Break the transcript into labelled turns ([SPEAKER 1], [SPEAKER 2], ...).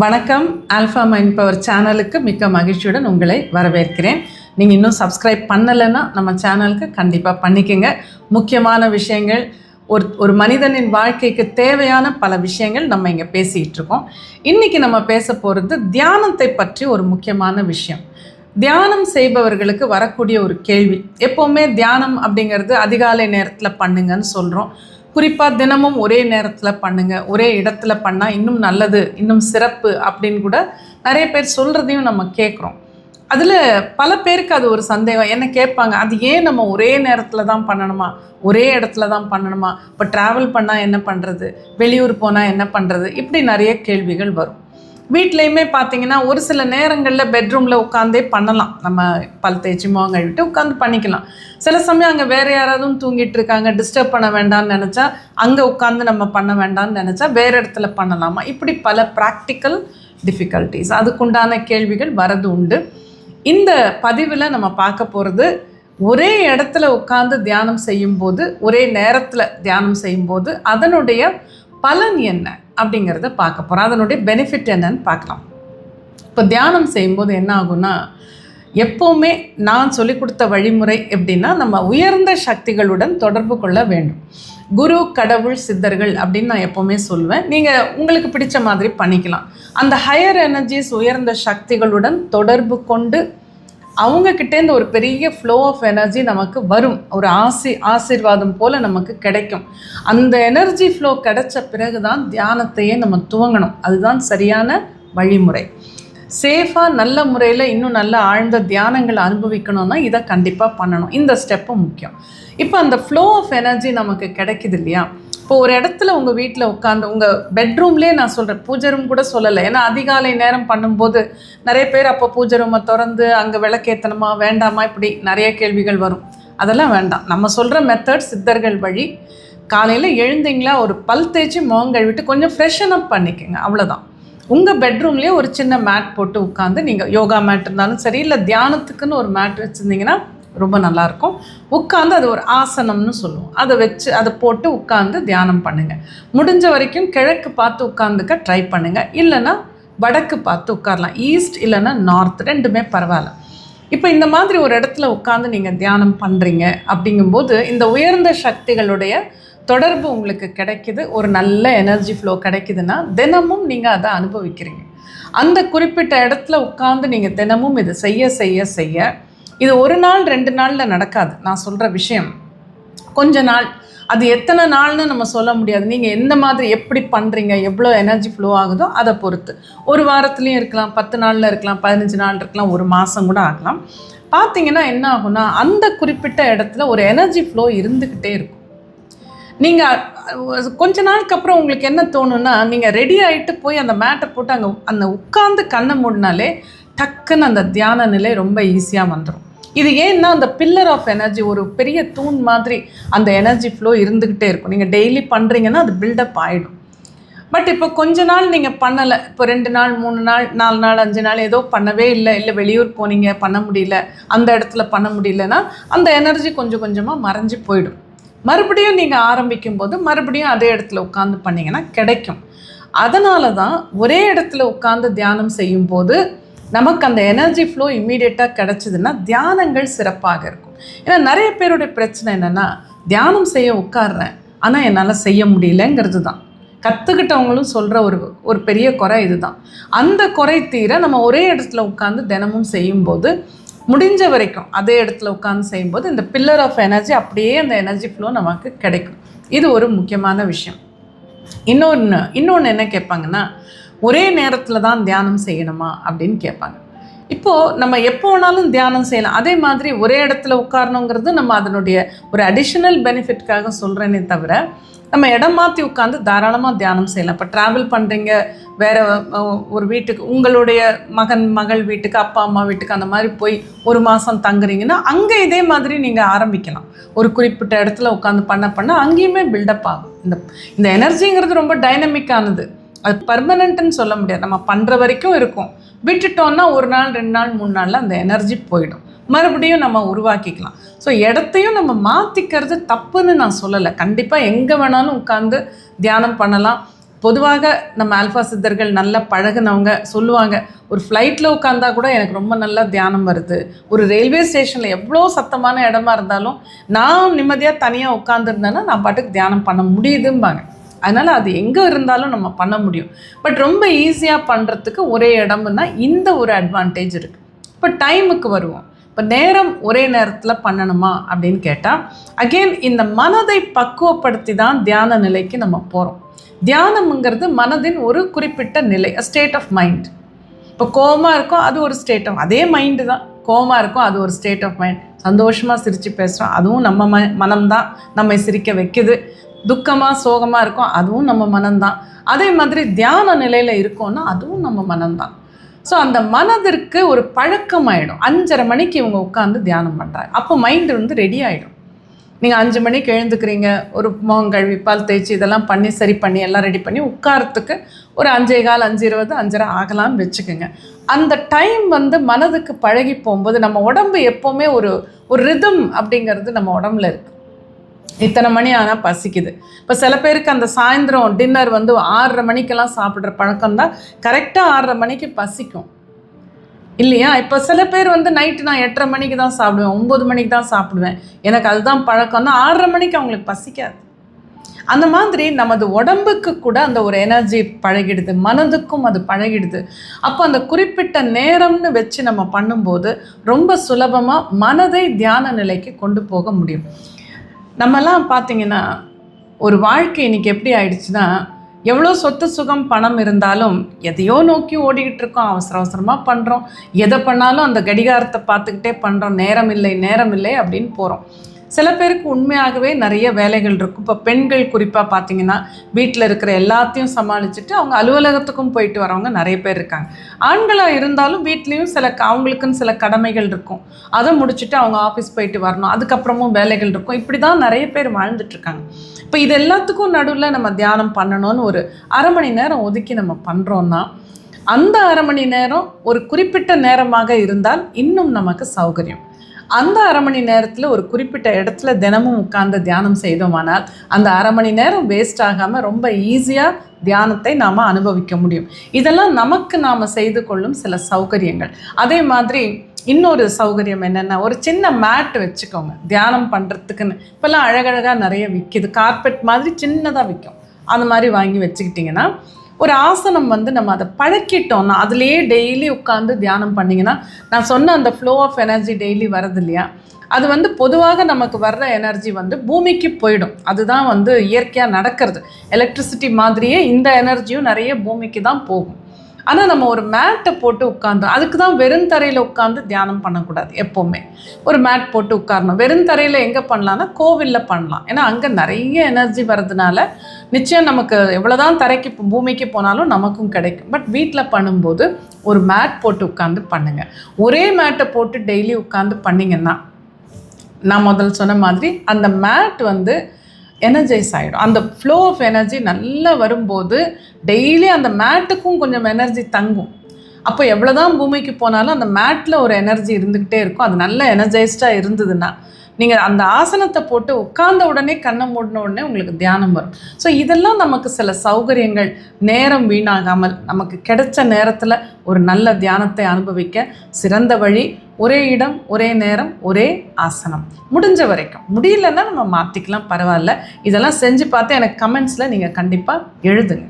[SPEAKER 1] வணக்கம். Alpha mind power சேனலுக்கு மிக்க மகிழ்ச்சியுடன் உங்களை வரவேற்கிறேன். நீங்கள் இன்னும் சப்ஸ்கிரைப் பண்ணலைன்னா நம்ம சேனலுக்கு கண்டிப்பாக பண்ணிக்கோங்க. முக்கியமான விஷயங்கள் ஒரு ஒரு மனிதனின் வாழ்க்கைக்கு தேவையான பல விஷயங்கள் நம்ம இங்கே பேசிகிட்டு இருக்கோம். இன்றைக்கி நம்ம பேச போகிறது தியானத்தை பற்றி ஒரு முக்கியமான விஷயம். தியானம் செய்பவர்களுக்கு வரக்கூடிய ஒரு கேள்வி. எப்போவுமே தியானம் அப்படிங்கிறது அதிகாலை நேரத்தில் பண்ணுங்கன்னு சொல்கிறோம் குறிப்பாக தினமும் ஒரே நேரத்தில் பண்ணுங்க. ஒரே இடத்துல பண்ணால் இன்னும் நல்லது இன்னும் சிறப்பு அப்படின்னு கூட நிறைய பேர் சொல்கிறதையும் நம்ம கேட்குறோம் அதில் பல பேருக்கு அது ஒரு சந்தேகம். என்ன கேட்பாங்க? அது ஏன் நம்ம ஒரே நேரத்தில் தான் பண்ணணுமா? ஒரே இடத்துல தான் பண்ணணுமா? இப்போ ட்ராவல் பண்ணால் என்ன பண்ணுறது வெளியூர் போனால் என்ன பண்ணுறது இப்படி நிறைய கேள்விகள் வரும். வீட்லேயுமே பார்த்தீங்கன்னா ஒரு சில நேரங்களில் பெட்ரூமில் உட்காந்தே பண்ணலாம். நம்ம பல் தேய்ச்சி முகம் கழுவிட்டு உட்காந்து பண்ணிக்கலாம். சில சமயம் அங்கே வேறு யாராவது தூங்கிட்டு இருக்காங்க டிஸ்டர்ப் பண்ண வேண்டாம்னு நினச்சா அங்கே உட்காந்து நம்ம பண்ண வேண்டாம்னு நினச்சா வேறு இடத்துல பண்ணலாமா? இப்படி பல ப்ராக்டிக்கல் டிஃபிகல்ட்டிஸ் அதுக்குண்டான கேள்விகள் வரது உண்டு. இந்த பதிவில் நம்ம பார்க்க போகிறது ஒரே இடத்துல உட்காந்து தியானம் செய்யும்போது ஒரே நேரத்தில் தியானம் செய்யும்போது அதனுடைய பலன் என்ன? அப்படிங்கிறத பார்க்க போகிறோம் அதனுடைய பெனிஃபிட் என்னன்னு பார்க்கலாம். இப்போ தியானம் செய்யும்போது என்ன ஆகும்னா எப்போவுமே நான் சொல்லிக் கொடுத்த வழிமுறை எப்படின்னா நம்ம உயர்ந்த சக்திகளுடன் தொடர்பு கொள்ள வேண்டும். குரு கடவுள் சித்தர்கள் அப்படின்னு நான் எப்போவுமே சொல்லுவேன். நீங்கள் உங்களுக்கு பிடிச்ச மாதிரி பண்ணிக்கலாம். அந்த ஹையர் எனர்ஜிஸ் உயர்ந்த சக்திகளுடன் தொடர்பு கொண்டு அவங்கக்கிட்டேருந்து ஒரு பெரிய ஃப்ளோ ஆஃப் எனர்ஜி நமக்கு வரும். ஒரு ஆசி ஆசீர்வாதம் போல் நமக்கு கிடைக்கும். அந்த எனர்ஜி ஃப்ளோ கிடைச்ச பிறகு தான் தியானத்தையே நம்ம துவங்கணும். அதுதான் சரியான வழிமுறை. சேஃபாக நல்ல முறையில் இன்னும் நல்ல ஆழ்ந்த தியானங்களை அனுபவிக்கணும்னா இதை கண்டிப்பாக பண்ணணும். இந்த ஸ்டெப்பும் முக்கியம். இப்போ அந்த ஃப்ளோ ஆஃப் எனர்ஜி நமக்கு கிடைக்குது இல்லையா? இப்போ ஒரு இடத்துல உங்கள் வீட்டில் உட்காந்து உங்கள் பெட்ரூம்லேயே நான் சொல்கிறேன் பூஜை ரூம் கூட சொல்லலை. ஏன்னா அதிகாலை நேரம் பண்ணும்போது நிறைய பேர் அப்போ பூஜை ரூமை திறந்து அங்கே விளக்கேற்றணுமா வேண்டாமா இப்படி நிறைய கேள்விகள் வரும். அதெல்லாம் வேண்டாம். நம்ம சொல்கிற மெத்தட் சித்தர்கள் வழி காலையில் எழுந்தீங்களா ஒரு பல் தேய்ச்சி முகம் கழுவிட்டு கொஞ்சம் ஃப்ரெஷன் அப் பண்ணிக்கோங்க. அவ்வளோதான் உங்கள் பெட்ரூம்லேயே ஒரு சின்ன மேட் போட்டு உட்காந்து நீங்கள் யோகா மேட் இருந்தாலும் சரி இல்லை தியானத்துக்குன்னு ஒரு மேட் வச்சுருந்தீங்கன்னா ரொம்ப நல்லாயிருக்கும். உட்காந்து அது ஒரு ஆசனம்னு சொல்லுவோம். அதை வச்சு அதை போட்டு உட்காந்து தியானம் பண்ணுங்கள் முடிஞ்ச வரைக்கும் கிழக்கு பார்த்து உட்காந்துக்க ட்ரை பண்ணுங்கள் இல்லைன்னா வடக்கு பார்த்து உட்காரலாம். ஈஸ்ட் இல்லைன்னா நார்த் ரெண்டுமே பரவாயில்ல. இப்போ இந்த மாதிரி ஒரு இடத்துல உட்காந்து நீங்கள் தியானம் பண்ணுறீங்க அப்படிங்கும்போது இந்த உயர்ந்த சக்திகளுடைய தொடர்பு உங்களுக்கு கிடைக்குது ஒரு நல்ல எனர்ஜி ஃப்ளோ கிடைக்குதுன்னா தினமும் நீங்கள் அதை அனுபவிக்கிறீங்க. அந்த குறிப்பிட்ட இடத்துல உட்காந்து நீங்கள் தினமும் இதை செய்ய செய்ய செய்ய இது ஒரு நாள் ரெண்டு நாளில் நடக்காது. நான் சொல்கிற விஷயம் கொஞ்ச நாள் அது எத்தனை நாள்னு நம்ம சொல்ல முடியாது. நீங்கள் எந்த மாதிரி எப்படி பண்ணுறீங்க எவ்வளோ எனர்ஜி ஃப்ளோ ஆகுதோ அதை பொறுத்து. ஒரு வாரத்துலேயும் இருக்கலாம் பத்து நாளில் இருக்கலாம் பதினஞ்சு நாள் இருக்கலாம் ஒரு மாதம் கூட ஆகலாம். பார்த்தீங்கன்னா என்ன ஆகும்னா அந்த குறிப்பிட்ட இடத்துல ஒரு எனர்ஜி ஃப்ளோ இருந்துக்கிட்டே இருக்கும். நீங்கள் கொஞ்ச நாளுக்கு அப்புறம் உங்களுக்கு என்ன தோணுன்னா நீங்கள் ரெடி ஆகிட்டு போய் அந்த மேட்டை போட்டு அங்கே அந்த உட்காந்து கண்ணை மூடினாலே டக்குன்னு அந்த தியான நிலை ரொம்ப ஈஸியாக வந்துடும் இது ஏன்னா அந்த பில்லர் ஆஃப் எனர்ஜி ஒரு பெரிய தூண் மாதிரி அந்த எனர்ஜி ஃப்ளோ இருந்துக்கிட்டே இருக்கும். நீங்கள் டெய்லி பண்ணுறீங்கன்னா அது பில்டப் ஆகிடும் பட் இப்போ கொஞ்ச நாள் நீங்கள் பண்ணலை. இப்போ ரெண்டு நாள் மூணு நாள் நாலு நாள் அஞ்சு நாள் ஏதோ பண்ணவே இல்லை. இல்லை வெளியூர் போனீங்க பண்ண முடியல. அந்த இடத்துல பண்ண முடியலன்னா அந்த எனர்ஜி கொஞ்சம் கொஞ்சமாக மறைஞ்சு போயிடும். மறுபடியும் நீங்கள் ஆரம்பிக்கும் போது மறுபடியும் அதே இடத்துல உட்காந்து பண்ணிங்கன்னா கிடைக்கும். அதனால தான் ஒரே இடத்துல உட்காந்து தியானம் செய்யும்போது நமக்கு அந்த எனர்ஜி ஃப்ளோ இம்மீடியட்டாக கிடச்சிதுன்னா தியானங்கள் சிறப்பாக இருக்கும். ஏன்னா நிறைய பேருடைய பிரச்சனை என்னென்னா தியானம் செய்ய உட்காடுறேன் ஆனால் என்னால் செய்ய முடியலங்கிறது தான் கற்றுக்கிட்டவங்களும் சொல்கிற ஒரு ஒரு பெரிய குறை இதுதான். அந்த குறை தீர நம்ம ஒரே இடத்துல உட்காந்து தினமும் செய்யும்போது முடிஞ்ச வரைக்கும் அதே இடத்துல உட்காந்து செய்யும்போது இந்த பில்லர் ஆஃப் எனர்ஜி அப்படியே அந்த எனர்ஜி ஃப்ளோ நமக்கு கிடைக்கும். இது ஒரு முக்கியமான விஷயம். இன்னொன்று இன்னொன்று என்ன கேட்பாங்கன்னா ஒரே நேரத்தில் தான் தியானம் செய்யணுமா அப்படின்னு கேட்பாங்க. இப்போது நம்ம எப்போ வேணாலும் தியானம் செய்யலாம். அதே மாதிரி ஒரே இடத்துல உட்காரணுங்கிறது நம்ம அதனுடைய ஒரு அடிஷ்னல் பெனிஃபிட்காக சொல்கிறேனே தவிர நம்ம இடம் மாற்றி உட்காந்து தாராளமாக தியானம் செய்யலாம். இப்போ ட்ராவல் பண்ணுறீங்க வேறு ஒரு வீட்டுக்கு உங்களுடைய மகன் மகள் வீட்டுக்கு அப்பா அம்மா வீட்டுக்கு அந்த மாதிரி போய் ஒரு மாதம் தங்குறீங்கன்னா அங்கே இதே மாதிரி நீங்கள் ஆரம்பிக்கலாம். ஒரு குறிப்பிட்ட இடத்துல உட்காந்து பண்ண பண்ண அங்கேயுமே பில்டப் ஆகும். இந்த இந்த எனர்ஜிங்கிறது ரொம்ப டைனமிக்கானது அது பர்மனண்ட்டுன்னு சொல்ல முடியாது. நம்ம பண்ணுற வரைக்கும் இருக்கும். விட்டுட்டோன்னா ஒரு நாள் ரெண்டு நாள் மூணு நாளில் அந்த எனர்ஜி போயிடும். மறுபடியும் நம்ம உருவாக்கிக்கலாம். ஸோ இடத்தையும் நம்ம மாற்றிக்கிறது தப்புன்னு நான் சொல்லலை. கண்டிப்பாக எங்கே வேணாலும் உட்காந்து தியானம் பண்ணலாம். பொதுவாக நம்ம ஆல்ஃபா சித்தர்கள் நல்லா பழகுனவங்க சொல்லுவாங்க ஒரு ஃப்ளைட்டில் உட்காந்தா கூட எனக்கு ரொம்ப நல்லா தியானம் வருது. ஒரு ரயில்வே ஸ்டேஷனில் எவ்வளோ சத்தமான இடமா இருந்தாலும் நான் நிம்மதியாக தனியாக உட்காந்துருந்தேன்னா நான் பாட்டுக்கு தியானம் பண்ண முடியுதும்பாங்க. அதனால் அது எங்கே இருந்தாலும் நம்ம பண்ண முடியும். பட் ரொம்ப ஈஸியாக பண்ணுறதுக்கு ஒரே இடம்னா இந்த ஒரு அட்வான்டேஜ் இருக்குது இப்போ டைமுக்கு வருவோம். இப்போ நேரம் ஒரே நேரத்தில் பண்ணணுமா அப்படின்னு கேட்டால் அகெயின் இந்த மனதை பக்குவப்படுத்தி தான் தியான நிலைக்கு நம்ம போகிறோம் தியானம்ங்கிறது மனதின் ஒரு குறிப்பிட்ட நிலை ஸ்டேட் ஆஃப் மைண்ட் இப்போ கோவமாக இருக்கும் அது ஒரு ஸ்டேட் ஆஃப் அதே மைண்டு தான். கோவமாக இருக்கும் அது ஒரு ஸ்டேட் ஆஃப் மைண்ட் சந்தோஷமாக சிரித்து பேசுகிறோம் அதுவும் நம்ம ம மனம்தான். நம்மை சிரிக்க வைக்குது. துக்கமாக சோகமாக இருக்கும் அதுவும் நம்ம மனம்தான். அதே மாதிரி தியான நிலையில் இருக்கோன்னா அதுவும் நம்ம மனம்தான். ஸோ அந்த மனதிற்கு ஒரு பழக்கம் ஆகிடும் அஞ்சரை மணிக்கு இவங்க உட்காந்து தியானம் பண்ணுறாங்க அப்போ மைண்டு வந்து ரெடி ஆகிடும் நீங்கள் அஞ்சு மணிக்கு எழுந்துக்கிறீங்க ஒரு முகம் கழுவி பால் தேய்ச்சி இதெல்லாம் பண்ணி சரி பண்ணி எல்லாம் ரெடி பண்ணி உட்காரத்துக்கு ஒரு அஞ்சே கால் அஞ்சு இருபது அஞ்சரை ஆகலாம்னு வச்சுக்கோங்க. அந்த டைம் வந்து மனதுக்கு பழகி போகும்போது நம்ம உடம்பு எப்போவுமே ஒரு ஒரு ரிதம் அப்படிங்கிறது நம்ம உடம்புல இருக்குது இத்தனை மணி ஆனால் பசிக்குது. இப்போ சில பேருக்கு அந்த சாயந்தரம் டின்னர் வந்து ஆறரை மணிக்கெல்லாம் சாப்பிட்ற பழக்கம் தான். கரெக்டாக ஆறரை மணிக்கு பசிக்கும். இல்லையா? இப்போ சில பேர் வந்து நைட்டு நான் எட்டரை மணிக்கு தான் சாப்பிடுவேன் ஒம்பது மணிக்கு தான் சாப்பிடுவேன். எனக்கு அதுதான் பழக்கம் தான். ஆறரை மணிக்கு அவங்களுக்கு பசிக்காது. அந்த மாதிரி நமது உடம்புக்கு கூட அந்த ஒரு எனர்ஜி பழகிடுது மனதுக்கும் அது பழகிடுது. அப்போ அந்த குறிப்பிட்ட நேரம்னு வச்சு நம்ம பண்ணும்போது ரொம்ப சுலபமாக மனதை தியான நிலைக்கு கொண்டு போக முடியும். நம்மலாம் பார்த்தீங்கன்னா ஒரு வாழ்க்கை இன்னைக்கு எப்படி ஆயிடுச்சுன்னா எவ்வளோ சொத்து சுகம் பணம் இருந்தாலும் எதையோ நோக்கி ஓடிக்கிட்டு இருக்கோம் அவசர அவசரமாக பண்ணுறோம் எதை பண்ணாலும் அந்த கடிகாரத்தை பார்த்துக்கிட்டே பண்ணுறோம் நேரம் இல்லை நேரம் இல்லை அப்படின்னு போகிறோம் சில பேருக்கு உண்மையாகவே நிறைய வேலைகள் இருக்கும். இப்போ பெண்கள் குறிப்பாக பார்த்தீங்கன்னா வீட்டில் இருக்கிற எல்லாத்தையும் சமாளிச்சுட்டு அவங்க அலுவலகத்துக்கும் போயிட்டு வரவங்க நிறைய பேர் இருக்காங்க. ஆண்களாக இருந்தாலும் வீட்லேயும் சில க- அவங்களுக்குன்னு சில கடமைகள் இருக்கும். அதை முடிச்சுட்டு அவங்க ஆஃபீஸ் போயிட்டு வரணும். அதுக்கப்புறமும் வேலைகள் இருக்கும். இப்படி தான் நிறைய பேர் வாழ்ந்துட்டுருக்காங்க இப்போ இது எல்லாத்துக்கும் நடுவில் நம்ம தியானம் பண்ணணும்னு ஒரு அரை மணி நேரம் ஒதுக்கி நம்ம பண்ணுறோன்னா அந்த அரை மணி நேரம் ஒரு குறிப்பிட்ட நேரமாக இருந்தால் இன்னும் நமக்கு சௌகரியம். அந்த அரை மணி நேரத்தில் ஒரு குறிப்பிட்ட இடத்துல தினமும் உட்கார்ந்து தியானம் செய்தோமானால் அந்த அரை மணி நேரம் வேஸ்ட் ஆகாமல் ரொம்ப ஈஸியாக தியானத்தை நாம் அனுபவிக்க முடியும். இதெல்லாம் நமக்கு நாம் செய்து கொள்ளும் சில சௌகரியங்கள். அதே மாதிரி இன்னொரு சௌகரியம் என்னென்னா ஒரு சின்ன மேட் வச்சுக்கோங்க. தியானம் பண்ணுறதுக்குன்னு இப்போல்லாம் அழகழகாக நிறைய விற்கிது கார்பெட் மாதிரி சின்னதாக விற்கும் அந்த மாதிரி வாங்கி வச்சுக்கிட்டிங்கன்னா ஒரு ஆசனம் வந்து நம்ம அதை பழக்கிட்டோம்னா அதுலேயே டெய்லி உட்காந்து தியானம் பண்ணிங்கன்னா நான் சொன்ன அந்த ஃப்ளோ ஆஃப் எனர்ஜி டெய்லி வரது இல்லையா? அது வந்து பொதுவாக நமக்கு வர்ற எனர்ஜி வந்து பூமிக்கு போயிடும். அதுதான் வந்து இயற்கையாக நடக்கிறது. எலக்ட்ரிசிட்டி மாதிரியே இந்த எனர்ஜியும் நிறைய பூமிக்கு தான் போகும். ஆனால் நம்ம ஒரு மேட்டை போட்டு உட்காந்து அதுக்கு தான் வெறும் தரையில் உட்காந்து தியானம் பண்ணக்கூடாது எப்போவுமே. ஒரு மேட் போட்டு உட்காரணும். வெறும் தரையில் எங்கே பண்ணலான்னா கோவிலில் பண்ணலாம். ஏன்னா அங்கே நிறைய எனர்ஜி வர்றதுனால நிச்சயம் நமக்கு எவ்வளோதான் தரைக்கு பூமிக்கு போனாலும் நமக்கும் கிடைக்கும். பட் வீட்டில் பண்ணும்போது ஒரு மேட் போட்டு உட்காந்து பண்ணுங்கள் ஒரே மேட்டை போட்டு டெய்லி உட்காந்து பண்ணிங்கன்னா நான் முதல் சொன்ன மாதிரி அந்த மேட் வந்து எனர்ஜைஸ் ஆகிடும் அந்த ஃப்ளோ ஆஃப் எனர்ஜி நல்லா வரும்போது டெய்லி அந்த மேட்டுக்கும் கொஞ்சம் எனர்ஜி தங்கும். அப்போ எவ்வளோதான் பூமிக்கு போனாலும் அந்த மேட்டில் ஒரு எனர்ஜி இருந்துக்கிட்டே இருக்கும். அது நல்ல எனர்ஜைஸ்டாக இருந்ததுன்னா நீங்கள் அந்த ஆசனத்தை போட்டு உட்கார்ந்த உடனே கண்ணை மூடின உடனே உங்களுக்கு தியானம் வரும். ஸோ இதெல்லாம் நமக்கு சில சௌகரியங்கள் நேரம் வீணாகாமல் நமக்கு கிடைச்ச நேரத்தில் ஒரு நல்ல தியானத்தை அனுபவிக்க சிறந்த வழி ஒரே இடம் ஒரே நேரம் ஒரே ஆசனம். முடிஞ்ச வரைக்கும். முடியலன்னா நம்ம மாற்றிக்கலாம் பரவாயில்ல. இதெல்லாம் செஞ்சு பார்த்து எனக்கு கமெண்ட்ஸில் நீங்கள் கண்டிப்பாக எழுதுங்க.